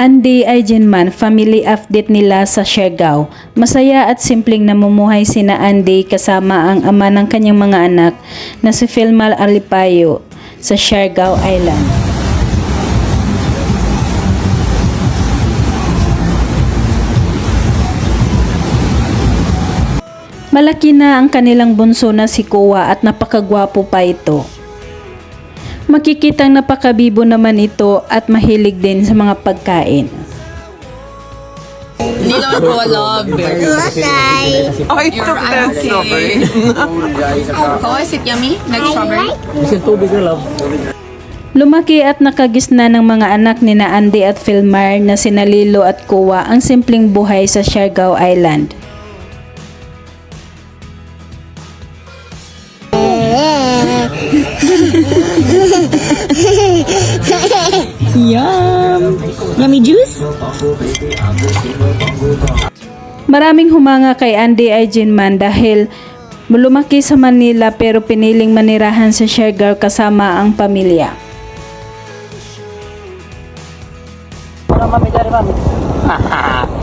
Andy Aijenman, family update nila sa Siargao. Masaya at simpleng namumuhay sina Andy kasama ang ama ng kanyang mga anak na si Filmal Alipayo sa Siargao Island. Malaki na ang kanilang bunso na si Kuwa at napakagwapo pa ito. Makikitang napakabibo naman ito at mahilig din sa mga pagkain. Hindi naman po love. I took that strawberry. Oh, is it yummy? Like strawberry? Lumaki at nakagisna ng mga anak ni na Andy at Filmar na sina Lilo at Kuwa ang simpleng buhay sa Siargao Island. Yummy juice? Maraming humanga kay Andy Aijenman dahil lumaki sa Manila pero piniling manirahan sa Siargao kasama ang pamilya.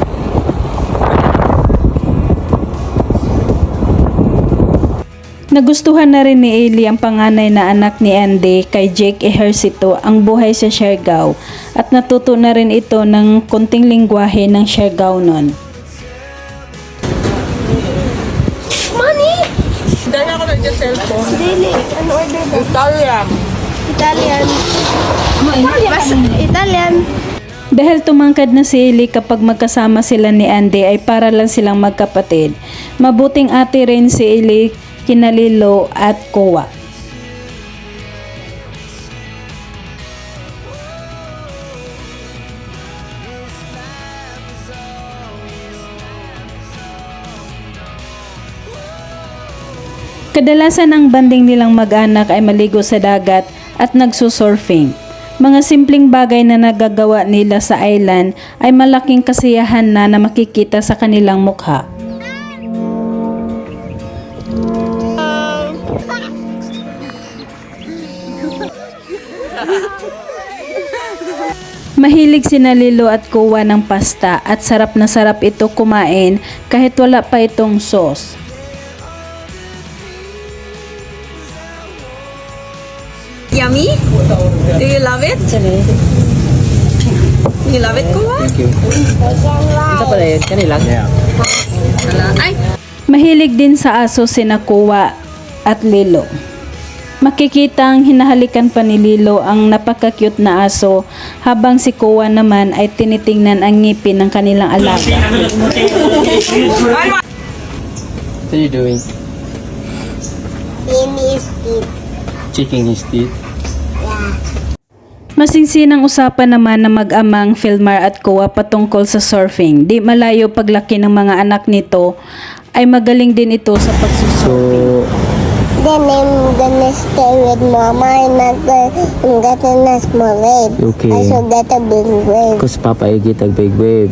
Nagustuhan na rin ni Eli ang panganay na anak ni Andy kay Jake Ejercito ang buhay sa Siargao at natuto na rin ito ng konting lingwahe ng Siargao nun. Dala ko lang yung cellphone. Dili, ano order ba? Italian. Italian. Mas Italian. Dahil tumangkad na si Eli kapag magkasama sila ni Andy ay para lang silang magkapatid. Mabuting ate rin si Eli, Kinalilo at Kowa. Kadalasan ang banding nilang mag-anak ay maligo sa dagat at nagsusurfing. Mga simpleng bagay na nagagawa nila sa island ay malaking kasiyahan na na makikita sa kanilang mukha. Mahilig sina Lilo at Kuwa ng pasta at sarap na sarap ito kumain kahit wala pa itong sauce. Yummy? Do you love it? You love it, Kuya? Ay! Mahilig din sa aso sina Kuwa at Lilo. Makikitang hinahalikan pa ni Lilo ang napaka-cute na aso habang si Kuwa naman ay tinitingnan ang ngipin ng kanilang alaga. What are you doing? Finish it. Checking his teeth. Masinsinang usapan naman ng mag-amang Filmar at Kuwa patungkol sa surfing. Di malayo paglaki ng mga anak nito ay magaling din ito sa pagsusurfing. So, Then I'm gonna stay with mama and not gonna get a small wave. Okay. I should get a big wave. because Papa ay kitag big wave.